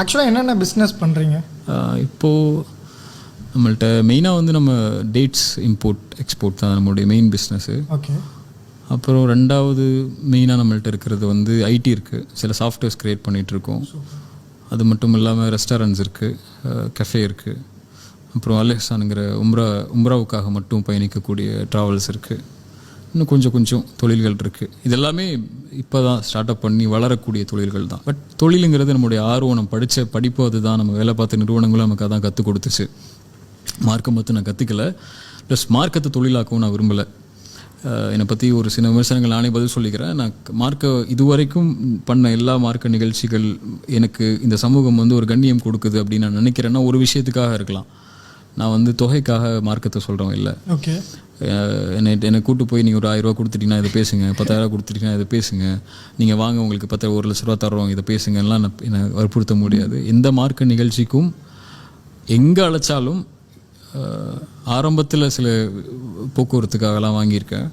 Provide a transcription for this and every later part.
ஆக்சுவலாக என்னென்ன பிஸ்னஸ் பண்ணுறீங்க இப்போது நம்மள்ட்ட மெயினாக வந்து நம்ம டேட்ஸ் இம்போர்ட் எக்ஸ்போர்ட் தான் நம்மளுடைய மெயின் பிஸ்னஸ்ஸு ஓகே அப்புறம் ரெண்டாவது மெயினாக நம்மள்ட்ட இருக்கிறது வந்து ஐடி இருக்குது சில சாஃப்ட்வேர்ஸ் க்ரியேட் பண்ணிகிட்ருக்கோம் அது மட்டும் இல்லாமல் ரெஸ்டாரண்ட்ஸ் இருக்குது கஃபே இருக்குது அப்புறம் அலெக்சானுங்கிற உம்ரா உம்ராவுக்காக மட்டும் பயணிக்கக்கூடிய ட்ராவல்ஸ் இருக்குது இன்னும் கொஞ்சம் கொஞ்சம் தொழில்கள் இருக்குது இதெல்லாமே இப்போ தான் ஸ்டார்ட் அப் பண்ணி வளரக்கூடிய தொழில்கள் தான். பட் தொழிலுங்கிறது நம்முடைய ஆர்வம் நம்ம படித்த படிப்பு அதுதான். நம்ம வேலை பார்த்த நிறுவனங்களும் நமக்கு அதான் கற்றுக் கொடுத்துச்சு. மார்க்கம் பார்த்து நான் கற்றுக்கல ப்ளஸ் மார்க்கத்தை தொழிலாக்கவும் நான் விரும்பலை. என்னை பற்றி ஒரு சில விமர்சனங்கள் நானே பதில் சொல்லிக்கிறேன். நான் மார்க்க இதுவரைக்கும் பண்ண எல்லா மார்க்க நிகழ்ச்சிகள் எனக்கு இந்த சமூகம் வந்து ஒரு கண்ணியம் கொடுக்குது அப்படின்னு நான் நினைக்கிறேன்னா ஒரு விஷயத்துக்காக இருக்கலாம். நான் வந்து தொகைக்காக மார்க்கத்தை சொல்கிறவன் இல்லை. ஓகே என்னை என்னை கூட்டு போய் நீங்கள் ஒரு ஆயிரம் ரூபா கொடுத்துட்டீங்கன்னா இதை பேசுங்க பத்தாயிரம் கொடுத்துட்டீங்கன்னா இதை பேசுங்க. நீங்கள் வாங்க உங்களுக்கு பத்து ஒரு லட்ச ரூபா தர்றோம் இதை பேசுங்கலாம் நான் என்னை வற்புறுத்த முடியாது. எந்த மார்க்க நிகழ்ச்சிக்கும் எங்கே அழைச்சாலும் ஆரம்பத்தில் சில போக்குவரத்துக்காகலாம் வாங்கியிருக்கேன்.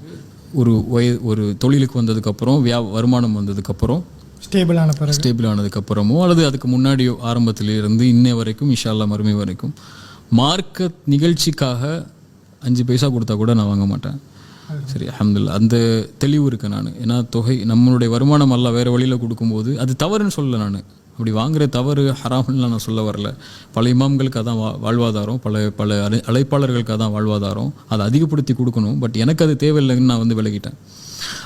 ஒரு வய ஒரு தொழிலுக்கு வந்ததுக்கப்புறம் வியா வருமானம் வந்ததுக்கப்புறம் ஸ்டேபிளான பிறகு. ஸ்டேபிள் ஆனதுக்கப்புறமோ அல்லது அதுக்கு முன்னாடியோ ஆரம்பத்திலே இருந்து இன்னை வரைக்கும் இன்ஷால்லா மறுமை வரைக்கும் மார்க்க நிகழ்ச்சிக்காக அஞ்சு பைசா கொடுத்தா கூட நான் வாங்க மாட்டேன். சரி அஹமதுல்லா அந்த தெளிவு இருக்கு நான். ஏன்னா தொகை நம்மளுடைய வருமானம் எல்லாம் வேறு வழியில் கொடுக்கும்போது அது தவறுன்னு சொல்லலை நான். அப்படி வாங்குற தவறு ஹராம்லாம் நான் சொல்ல வரல. பல இமாம்களுக்கு அதான் வா வாழ்வாதாரம் பல பல அழை அழைப்பாளர்களுக்கு அதான் வாழ்வாதாரம். அதை அதிகப்படுத்தி கொடுக்கணும். பட் எனக்கு அது தேவையில்லைன்னு நான் வந்து விலகிட்டேன்.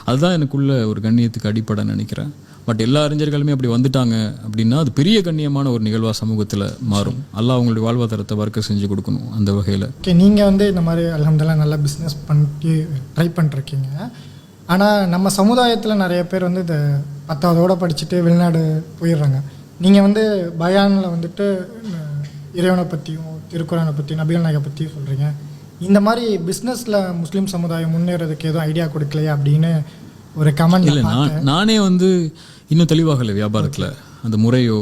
அதுதான் எனக்குள்ள ஒரு கண்ணியத்துக்கு அடிப்படை நினைக்கிறேன். பட் எல்லா அறிஞர்களுமே அப்படி வந்துட்டாங்க அப்படின்னா அது பெரிய கண்ணியமான ஒரு நிகழ்வாக சமூகத்தில் மாறும். அல்ல அவங்களுடைய வாழ்வாதாரத்தை வர்க்க செஞ்சு கொடுக்கணும் அந்த வகையில். ஓகே நீங்கள் வந்து இந்த மாதிரி அல்ஹம்துலில்லாஹ் நல்லா பிஸ்னஸ் பண்ணிட்டு ட்ரை பண்ணிருக்கீங்க. ஆனால் நம்ம சமுதாயத்தில் நிறைய பேர் வந்து இந்த பத்தாவதோடு படிச்சுட்டு வெளிநாடு போயிடுறாங்க. நீங்கள் வந்து பயானில் வந்துட்டு இறைவனை பற்றியும் திருக்குறானை பற்றியும் நபிகள் நாயகை பற்றியும் சொல்கிறீங்க இந்த மாதிரி பிஸ்னஸில் முஸ்லீம் சமுதாயம் முன்னேறதுக்கு எதுவும் ஐடியா கொடுக்கலையா அப்படின்னு ஒரு கமெண்ட் இல்லை நான் நானே வந்து இன்னும் தெளிவாகலை வியாபாரத்தில். அந்த முறையோ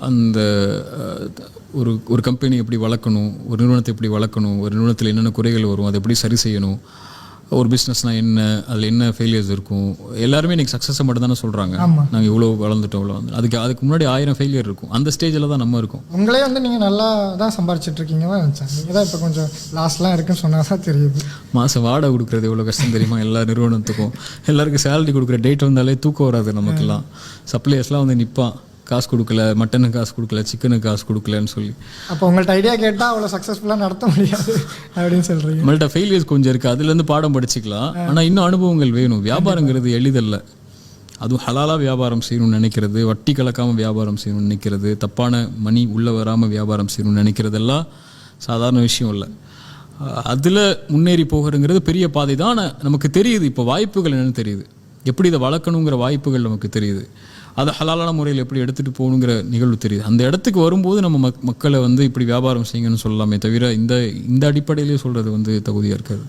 அந்த ஒரு ஒரு கம்பெனி எப்படி வளர்க்கணும் ஒரு நிறுவனத்தை எப்படி வளர்க்கணும் ஒரு நிறுவனத்தில் என்னென்ன குறைகள் வரும் அதை எப்படி சரி செய்யணும் ஒரு பிஸ்னஸ்னால் என்ன அதில் என்ன ஃபெயிலியர்ஸ் இருக்கும்? எல்லாருமே இன்னைக்கு சக்ஸஸை மட்டும் தானே சொல்கிறாங்க. நாங்கள் இவ்வளோ வளர்ந்துட்டோம் இவ்வளோ வந்து அதுக்கு அதுக்கு முன்னாடி ஆயிரம் ஃபெயிலியர் இருக்கும். அந்த ஸ்டேஜில் தான் நம்ம இருக்கோம். உங்களே வந்து நீங்கள் நல்லா தான் சம்பாரிச்சிட்டு இருக்கீங்க தான் நினச்சேன். நீங்கள் தான் இப்போ கொஞ்சம் லாஸ்லாம் இருக்குன்னு சொன்னால் தான் தெரியுது. மாதம் வாடகை கொடுக்குறது எவ்வளோ கஷ்டம் தெரியுமா? எல்லா நிறுவனத்துக்கும். எல்லாருக்கும் சேலரி கொடுக்குற டேட் வந்தாலே தூக்கம் வராது நமக்கெல்லாம். சப்ளையர்ஸ்லாம் வந்து நிற்பான் காசு கொடுக்கல மட்டனுக்கு காசு கொடுக்கல சிக்கனுக்கு காசு கொடுக்கலன்னு சொல்லி. அப்போ உங்கள்ட்ட ஐடியா கேட்டால் அவ்வளோ சக்ஸஸ்ஃபுல்லாக நடத்த முடியாது அப்படின்னு சொல்கிறீங்க நம்மள்ட்ட ஃபெயிலியர்ஸ் கொஞ்சம் இருக்குது அதுலேருந்து பாடம் படிச்சுக்கலாம். ஆனால் இன்னும் அனுபவங்கள் வேணும். வியாபாரங்கிறது எளிதல்ல. அதுவும் ஹலாலாக வியாபாரம் செய்யணும்னு நினைக்கிறது வட்டி கலக்காமல் வியாபாரம் செய்யணும்னு நினைக்கிறது தப்பான மணி உள்ளே வராமல் வியாபாரம் செய்யணும்னு நினைக்கிறதெல்லாம் சாதாரண விஷயம் இல்லை. அதில் முன்னேறி போகிறங்கிறது பெரிய பாதை தான் நமக்கு தெரியுது இப்போ வாய்ப்புகள் என்னன்னு தெரியுது. எப்படி இதை வளர்க்கணுங்கிற வாய்ப்புகள் நமக்கு தெரியுது. அதை ஹலாலான முறையில் எப்படி எடுத்துகிட்டு போகணுங்கிற நிகழ்வு தெரியுது. அந்த இடத்துக்கு வரும்போது நம்ம மக் மக்களை வந்து இப்படி வியாபாரம் செய்யுங்கன்னு சொல்லலாமே தவிர இந்த இந்த அடிப்படையிலே சொல்கிறது வந்து தகுதியாக இருக்காது.